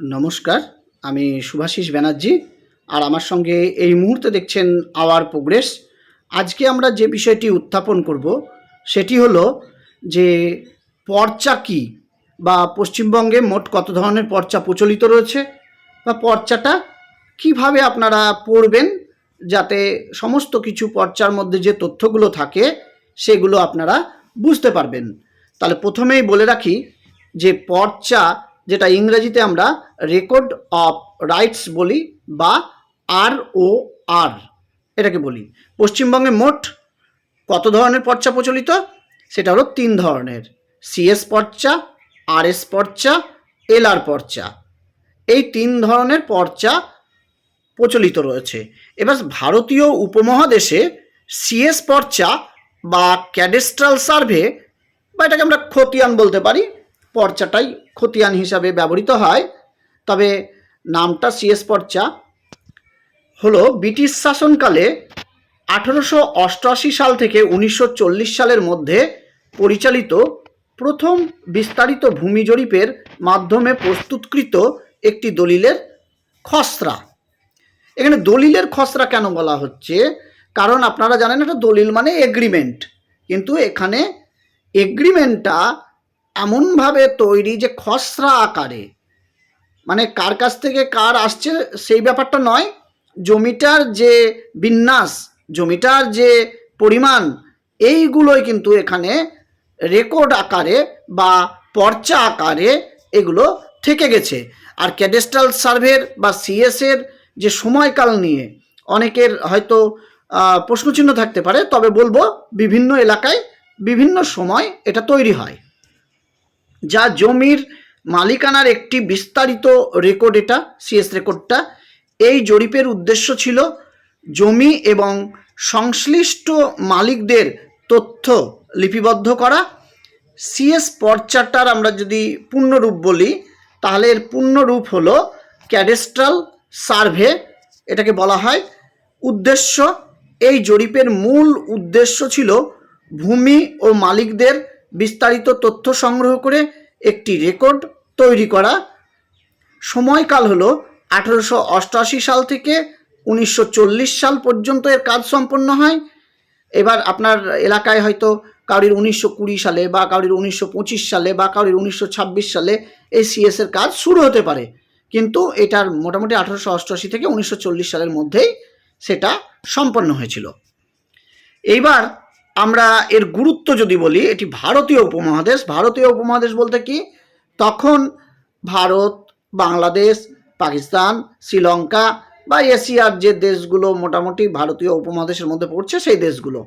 নমস্কার, আমি শুভাশিস ব্যানার্জি, আর আমার সঙ্গে এই মুহূর্তে দেখছেন আওয়ার প্রোগ্রেস। আজকে আমরা যে বিষয়টি উত্থাপন করব, সেটি হলো যে পর্চা কী বা পশ্চিমবঙ্গে মোট কত ধরনের পর্চা প্রচলিত রয়েছে বা পর্চাটা কীভাবে আপনারা পড়বেন যাতে সমস্ত কিছু পর্চার মধ্যে যে তথ্যগুলো থাকে, সেগুলো আপনারা বুঝতে পারবেন। তাহলে প্রথমেই বলে রাখি যে পর্চা যেটা ইংরেজিতে আমরা রেকর্ড অফ রাইটস বলি বা আর ও আর, এটাকে বলি। পশ্চিমবঙ্গে মোট কত ধরনের পর্চা প্রচলিত? সেটা হলো তিন ধরনের। সিএস পর্চা আরএস পর্চা এলআর পর্চা। এই তিন ধরনের পর্চা প্রচলিত রয়েছে। এবার ভারতীয় উপমহাদেশে সিএস পর্চা বা ক্যাডেস্ট্রাল সার্ভে, বা এটাকে আমরা খতিয়ান বলতে পারি পর্চাটাই খতিয়ান হিসাবে ব্যবহৃত হয়। তবে নামটা সিএস পর্চা। হলো ব্রিটিশ শাসনকালে আঠেরোশো অষ্টআশি সাল থেকে উনিশশো চল্লিশ সালের মধ্যে পরিচালিত প্রথম বিস্তারিত ভূমি জরিপের মাধ্যমে প্রস্তুতকৃত একটি দলিলের খসড়া। এখানে দলিলের খসড়া কেন বলা হচ্ছে? কারণ আপনারা জানেন এটা দলিল মানে এগ্রিমেন্ট কিন্তু এখানে এগ্রিমেন্টটা এমনভাবে তৈরি যে খসড়া আকারে। মানে কার কাছ থেকে কার আসছে সেই ব্যাপারটা নয়। জমিটার যে বিন্যাস, জমিটার যে পরিমাণ, এইগুলোই কিন্তু এখানে রেকর্ড আকারে বা পর্চা আকারে এগুলো থেকে গেছে। আর ক্যাডেস্ট্রাল সার্ভের বা সিএসের যে সময়কাল নিয়ে অনেকের হয়তো প্রশ্নচিহ্ন থাকতে পারে, তবে বলব বিভিন্ন এলাকায় বিভিন্ন সময় এটা তৈরি হয়। যা জমির মালিকানার একটি বিস্তারিত রেকর্ড এটা সিএস রেকর্ডটা এই জরিপের উদ্দেশ্য ছিল জমি এবং সংশ্লিষ্ট মালিকদের তথ্য লিপিবদ্ধ করা। সিএস পর্চাটার আমরা যদি পূর্ণরূপ বলি, তাহলে এর পূর্ণরূপ হলো ক্যাডেস্ট্রাল সার্ভে এটাকে বলা হয়। উদ্দেশ্য, এই জরিপের মূল উদ্দেশ্য ছিল ভূমি ও মালিকদের বিস্তারিত তথ্য সংগ্রহ করে একটি রেকর্ড তৈরি করা। সময়কাল হলো আঠেরোশো অষ্টআশি সাল থেকে উনিশশো চল্লিশ সাল পর্যন্ত এর কাজ সম্পন্ন হয়। এবার আপনার এলাকায় হয়তো কারোর উনিশশো কুড়ি সালে বা কারোর উনিশশো পঁচিশ সালে বা কারোর উনিশশো ছাব্বিশ সালে এই সিএস এর কাজ শুরু হতে পারে। কিন্তু এটার মোটামুটি আঠারোশো অষ্টআশি থেকে উনিশশো চল্লিশ সালের মধ্যেই সেটা সম্পন্ন হয়েছিল। এইবার আমরা এর গুরুত্ব যদি বলি, এটি ভারতীয় উপমহাদেশ। ভারতীয় উপমহাদেশ বলতে কি? তখন ভারত, বাংলাদেশ, পাকিস্তান, শ্রীলঙ্কা বা এশিয়ার যে দেশগুলো মোটামুটি ভারতীয় উপমহাদেশের মধ্যে পড়ছে, সেই দেশগুলো।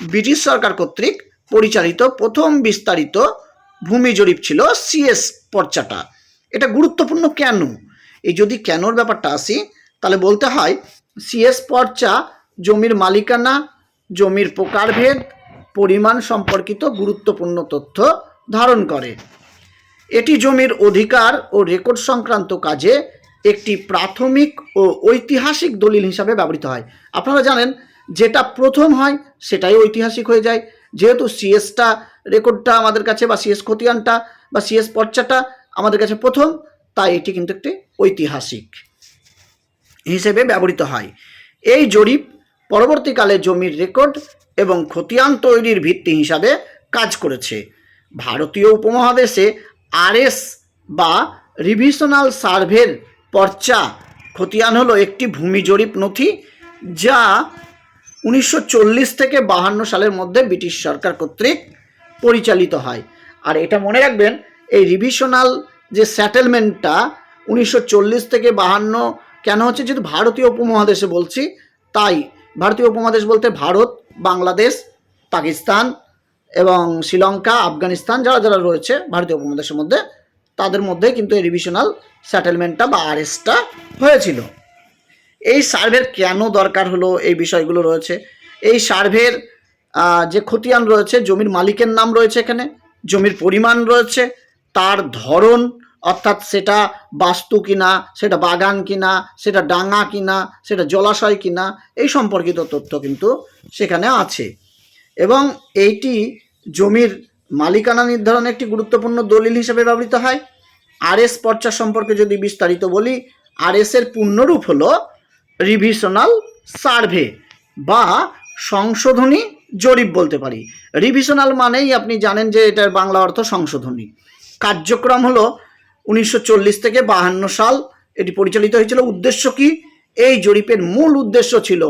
ব্রিটিশ সরকার কর্তৃক পরিচালিত প্রথম বিস্তারিত ভূমি জরিপ ছিল সিএস পর্চাটা। এটা গুরুত্বপূর্ণ কেন? এই যদি কেনর ব্যাপারটা আসি, তাহলে বলতে হয়, সিএস পর্চা জমির মালিকানা জমির প্রকারভেদ, পরিমাণ সম্পর্কিত গুরুত্বপূর্ণ তথ্য ধারণ করে। এটি জমির অধিকার ও রেকর্ড সংক্রান্ত কাজে একটি প্রাথমিক ও ঐতিহাসিক দলিল হিসাবে ব্যবহৃত হয়। আপনারা জানেন, যেটা প্রথম হয়, সেটাই ঐতিহাসিক হয়ে যায়। যেহেতু সিএসটা রেকর্ডটা আমাদের কাছে বা সিএস খতিয়ানটা বা সিএস পর্চাটা আমাদের কাছে প্রথম, তাই এটি কিন্তু একটি ঐতিহাসিক হিসেবে ব্যবহৃত হয়। এই জরিপ পরবর্তীকালে জমির রেকর্ড এবং খতিয়ান তৈরির ভিত্তি হিসাবে কাজ করেছে। ভারতীয় উপমহাদেশে আরএস বা রিভিশনাল সার্ভের পর্চা খতিয়ান হলো একটি ভূমি জরিপ নথি যা উনিশশো চল্লিশ থেকে বাহান্ন সালের মধ্যে ব্রিটিশ সরকার কর্তৃক পরিচালিত হয়। আর এটা মনে রাখবেন, এই রিভিশনাল যে সেটেলমেন্টটা উনিশশো থেকে বাহান্ন কেন হচ্ছে, যেহেতু ভারতীয় উপমহাদেশে বলছি, তাই ভারতীয় উপমহাদেশ বলতে ভারত, বাংলাদেশ, পাকিস্তান এবং শ্রীলঙ্কা, আফগানিস্তান যারা যারা রয়েছে ভারতীয় উপমহাদেশের মধ্যে, তাদের মধ্যে কিন্তু এই রিভিশনাল সেটেলমেন্টটা বা আরএসটা হয়েছিল। এই সার্ভের কেন দরকার হলো এই বিষয়গুলো রয়েছে? এই সার্ভের যে খতিয়ান রয়েছে, জমির মালিকের নাম রয়েছে এখানে, জমির পরিমাণ রয়েছে, তার ধরন অর্থাৎ সেটা বাস্তু কিনা, সেটা বাগান কিনা, সেটা ডাঙা কিনা, সেটা জলাশয় কিনা, এই সম্পর্কিত তথ্য কিন্তু সেখানে আছে। এবং এইটি জমির মালিকানা নির্ধারণে একটি গুরুত্বপূর্ণ দলিল হিসেবে ব্যবহৃত হয়। আর এস পর্চা সম্পর্কে যদি বিস্তারিত বলি আর এস এর পূর্ণরূপ হল রিভিশনাল সার্ভে বা সংশোধনী জরিপ বলতে পারি। রিভিশনাল মানেই আপনি জানেন যে এটার বাংলা অর্থ সংশোধনী। কার্যক্রম হলো উনিশশো চল্লিশ থেকে বাহান্ন সাল এটি পরিচালিত হয়েছিল। উদ্দেশ্য কি? এই জরিপের মূল উদ্দেশ্য ছিল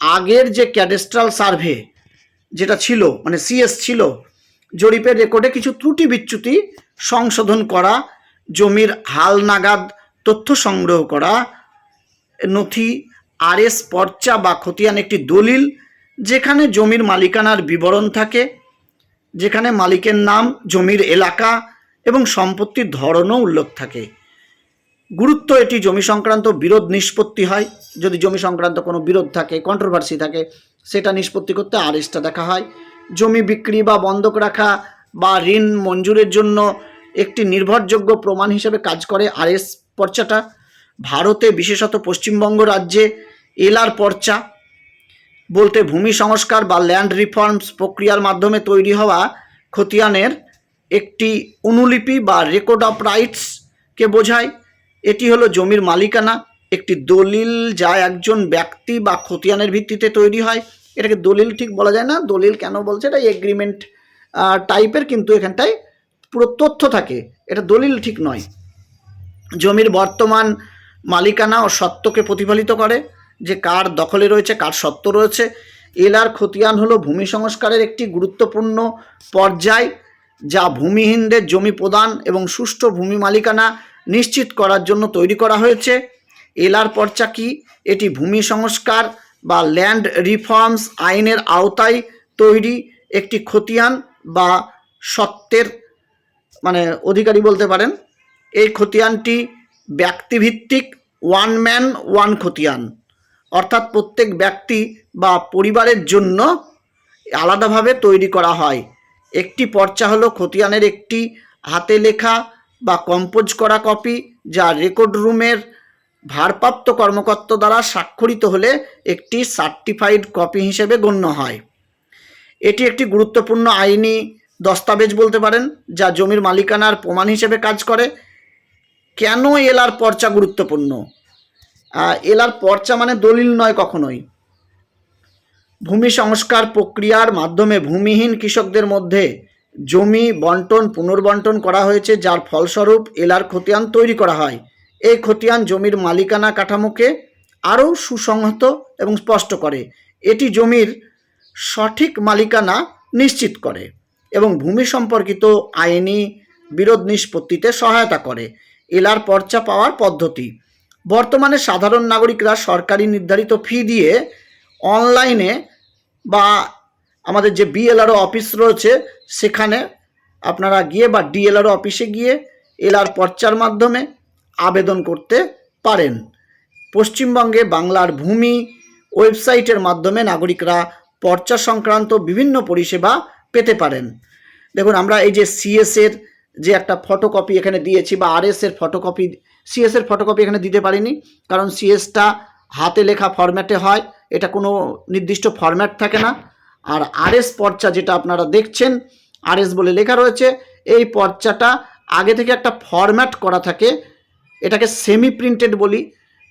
আগের যে ক্যাডেস্ট্রাল সার্ভে যেটা ছিল মানে সিএস ছিল, জরিপের রেকর্ডে কিছু ত্রুটি বিচ্যুতি, সংশোধন করা, জমির হাল নাগাদ তথ্য সংগ্রহ করা, নথি, আরএস পর্চা বা খতিয়ান একটি দলিল, যেখানে জমির মালিকানার বিবরণ থাকে, যেখানে মালিকের নাম, জমির এলাকা এবং সম্পত্তির ধরনও উল্লেখ থাকে। গুরুত্ব এটি জমি সংক্রান্ত বিরোধ নিষ্পত্তি হয়। যদি জমি সংক্রান্ত কোনো বিরোধ থাকে কন্ট্রোভার্সি থাকে, সেটা নিষ্পত্তি করতে আরএসটা দেখা হয়। জমি বিক্রি বা বন্ধক রাখা বা ঋণ মঞ্জুরের জন্য একটি নির্ভরযোগ্য প্রমাণ হিসেবে কাজ করে আরএস পর্চাটা। ভারতে বিশেষত পশ্চিমবঙ্গ রাজ্যে এলআর পর্চা বলতে ভূমি সংস্কার বা ল্যান্ড রিফর্মস প্রক্রিয়ার মাধ্যমে তৈরি হওয়া খতিয়ানের একটি অনুলিপি বা রেকর্ড অফ রাইটসকে বোঝায়। এটি হলো জমির মালিকানা। একটি দলিল যা একজন ব্যক্তি বা খতিয়ানের ভিত্তিতে তৈরি হয়। এটাকে দলিল ঠিক বলা যায় না। দলিল কেন বলছে? এটা এগ্রিমেন্ট টাইপের কিন্তু এখানটায় পুরো তথ্য থাকে। এটা দলিল ঠিক নয়। জমির বর্তমান মালিকানা ও সত্ত্বকে প্রতিফলিত করে। যে কার দখলে রয়েছে, কার সত্ত্ব রয়েছে। এলার খতিয়ান হলো ভূমি সংস্কারের একটি গুরুত্বপূর্ণ পর্যায়। যা ভূমিহীনদের জমি প্রদান এবং সুষ্ঠু ভূমি মালিকানা নিশ্চিত করার জন্য তৈরি করা হয়েছে। এলার পর্চা কি? এটি ভূমি সংস্কার বা ল্যান্ড রিফর্মস আইনের আওতায় তৈরি একটি খতিয়ান বা সত্ত্বের মানে অধিকারী বলতে পারেন। এই খতিয়ানটি ব্যক্তিভিত্তিক ওয়ান ম্যান, ওয়ান খতিয়ান। অর্থাৎ প্রত্যেক ব্যক্তি বা পরিবারের জন্য আলাদাভাবে তৈরি করা হয়। একটি পর্চা হলো খতিয়ানের একটি হাতে লেখা বা কম্পোজ করা কপি, যা রেকর্ড রুমের ভারপ্রাপ্ত কর্মকর্তা দ্বারা স্বাক্ষরিত হলে একটি সার্টিফাইড কপি হিসেবে গণ্য হয়। এটি একটি গুরুত্বপূর্ণ আইনি দস্তাবেজ বলতে পারেন, যা জমির মালিকানার প্রমাণ হিসেবে কাজ করে। কেন এলার পর্চা গুরুত্বপূর্ণ? এলার পর্চা মানে দলিল নয় কখনোই। ভূমি সংস্কার প্রক্রিয়ার মাধ্যমে ভূমিহীন কৃষকদের মধ্যে জমি বন্টন, পুনর্বন্টন করা হয়েছে, যার ফলস্বরূপ এলার খতিয়ান তৈরি করা হয়। এই খতিয়ান জমির মালিকানা কাঠামোকে আরও সুসংহত এবং স্পষ্ট করে। এটি জমির সঠিক মালিকানা নিশ্চিত করে এবং ভূমি সম্পর্কিত আইনি বিরোধ নিষ্পত্তিতে সহায়তা করে। এলার পর্চা পাওয়ার পদ্ধতি। বর্তমানে সাধারণ নাগরিকরা সরকারি নির্ধারিত ফি দিয়ে অনলাইনে বা আমাদের যে বিএলআরও অফিস রয়েছে, সেখানে আপনারা গিয়ে বা ডিএলআরও অফিসে গিয়ে এলআর পর্চার মাধ্যমে আবেদন করতে পারেন। পশ্চিমবঙ্গে বাংলার ভূমি ওয়েবসাইটের মাধ্যমে নাগরিকরা পর্চা সংক্রান্ত বিভিন্ন পরিষেবা পেতে পারেন। দেখুন, আমরা এই যে সিএস এর যে একটা ফটোকপি এখানে দিয়েছি বা আরএস এর ফটোকপি সিএস এর ফটোকপি এখানে দিতে পারিনি, কারণ সিএসটা হাতে লেখা ফরম্যাটে হয়। এটা কোনো নির্দিষ্ট ফরম্যাট থাকে না। আর আরএস পর্চা যেটা আপনারা দেখছেন আরএস বলে লেখা রয়েছে, এই পর্চাটা আগে থেকে একটা ফরম্যাট করা থাকে। এটাকে সেমি প্রিন্টেড বলি।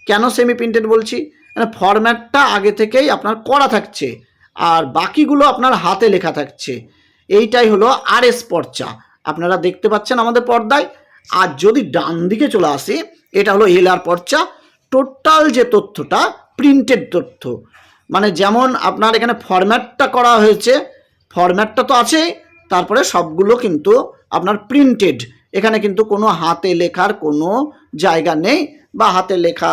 কেন সেমি প্রিন্টেড বলছি? মানে ফরম্যাটটা আগে থেকেই আপনার করা থাকছে আর বাকিগুলো আপনার হাতে লেখা থাকছে। এইটাই হলো আরএস পর্চা। আপনারা দেখতে পাচ্ছেন আমাদের পর্দায়। আর যদি ডান দিকে চলে আসি, এটা হলো এলআর পর্চা। টোটাল যে তথ্যটা প্রিন্টেড তথ্য। মানে যেমন আপনার এখানে ফরম্যাটটা করা হয়েছে ফরম্যাটটা তো আছে তারপরে সবগুলো কিন্তু আপনার প্রিন্টেড এখানে কিন্তু কোনো হাতে লেখার কোনো জায়গা নেই বা হাতে লেখা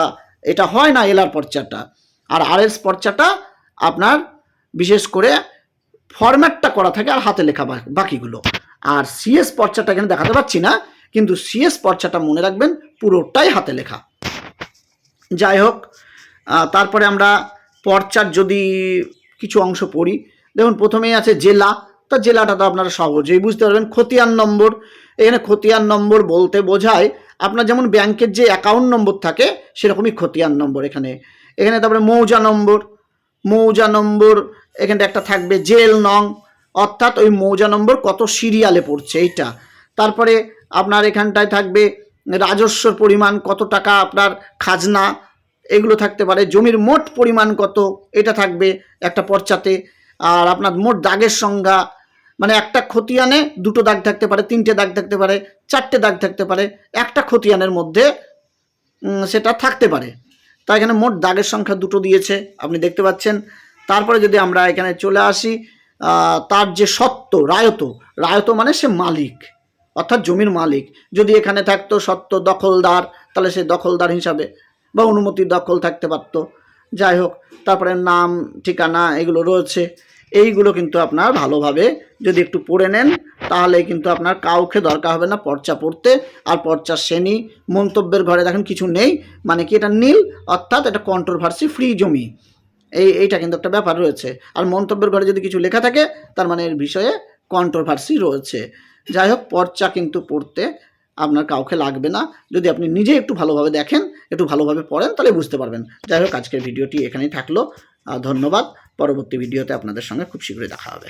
এটা হয় না এলআর পর্চাটা। আর আরএস পর্চাটা আপনার বিশেষ করে ফরম্যাটটা করা থাকে আর হাতে লেখা বাকিগুলো। আর সিএস পর্চাটা এখানে দেখাতে পাচ্ছি না, কিন্তু সিএস পর্চাটা মনে রাখবেন পুরোটাই হাতে লেখা। যাই হোক তারপরে আমরা পর্চার যদি কিছু অংশ পড়ি, দেখুন প্রথমেই আছে জেলা, তা জেলাটা তো আপনারা সহজেই বুঝতে পারবেন, খতিয়ান নম্বর। এখানে খতিয়ান নম্বর বলতে বোঝায় আপনার যেমন ব্যাংকের যে অ্যাকাউন্ট নম্বর থাকে, সেরকমই খতিয়ান নম্বর এখানে। এখানে তারপরে মৌজা নম্বর মৌজা নম্বর এখানটা একটা থাকবে জেল নং, অর্থাৎ ওই মৌজা নম্বর কত সিরিয়ালে পড়ছে এইটা। তারপরে আপনার এখানটায় থাকবে রাজস্বর পরিমাণ কত টাকা আপনার খাজনা এগুলো থাকতে পারে। জমির মোট পরিমাণ কত? এটা থাকবে একটা পর্চাতে। আর আপনার মোট দাগের সংজ্ঞা মানে একটা খতিয়ানে দুটো দাগ থাকতে পারে, তিনটে দাগ থাকতে পারে, চারটে দাগ থাকতে পারে। একটা খতিয়ানের মধ্যে সেটা থাকতে পারে। তা এখানে মোট দাগের সংখ্যা দুটো দিয়েছে, আপনি দেখতে পাচ্ছেন। তারপরে যদি আমরা এখানে চলে আসি তার যে সত্ত্ব রায়ত রায়ত মানে সে মালিক, অর্থাৎ জমির মালিক। যদি এখানে থাকতো সত্ত্ব দখলদার, তাহলে সে দখলদার হিসাবে বা অনুমতি দখল থাকতে পারতো। যাই হোক, তারপরে নাম, ঠিকানা এগুলো রয়েছে। এইগুলো কিন্তু আপনার ভালোভাবে যদি একটু পড়ে নেন, তাহলে কিন্তু আপনার কাউকে দরকার হবে না পর্চা পড়তে। আর পর্চার শ্রেণি, মন্তব্যের ঘরে দেখেন কিছু নেই মানে কি এটা নীল, অর্থাৎ এটা কন্ট্রোভার্সি ফ্রি জমি। এই, এইটা কিন্তু একটা ব্যাপার রয়েছে। আর মন্তব্যের ঘরে যদি কিছু লেখা থাকে, তার মানে এর বিষয়ে কন্ট্রোভার্সি রয়েছে। যাই হোক, পর্চা কিন্তু পড়তে আপনার কাউকে লাগবে না। যদি আপনি নিজে একটু ভালোভাবে দেখেন একটু ভালোভাবে পড়েন, তাহলে বুঝতে পারবেন। যাই হোক, আজকের ভিডিওটি এখানেই থাকল। ধন্যবাদ। পরবর্তী ভিডিওতে আপনাদের সঙ্গে খুব শীঘ্রই দেখা হবে।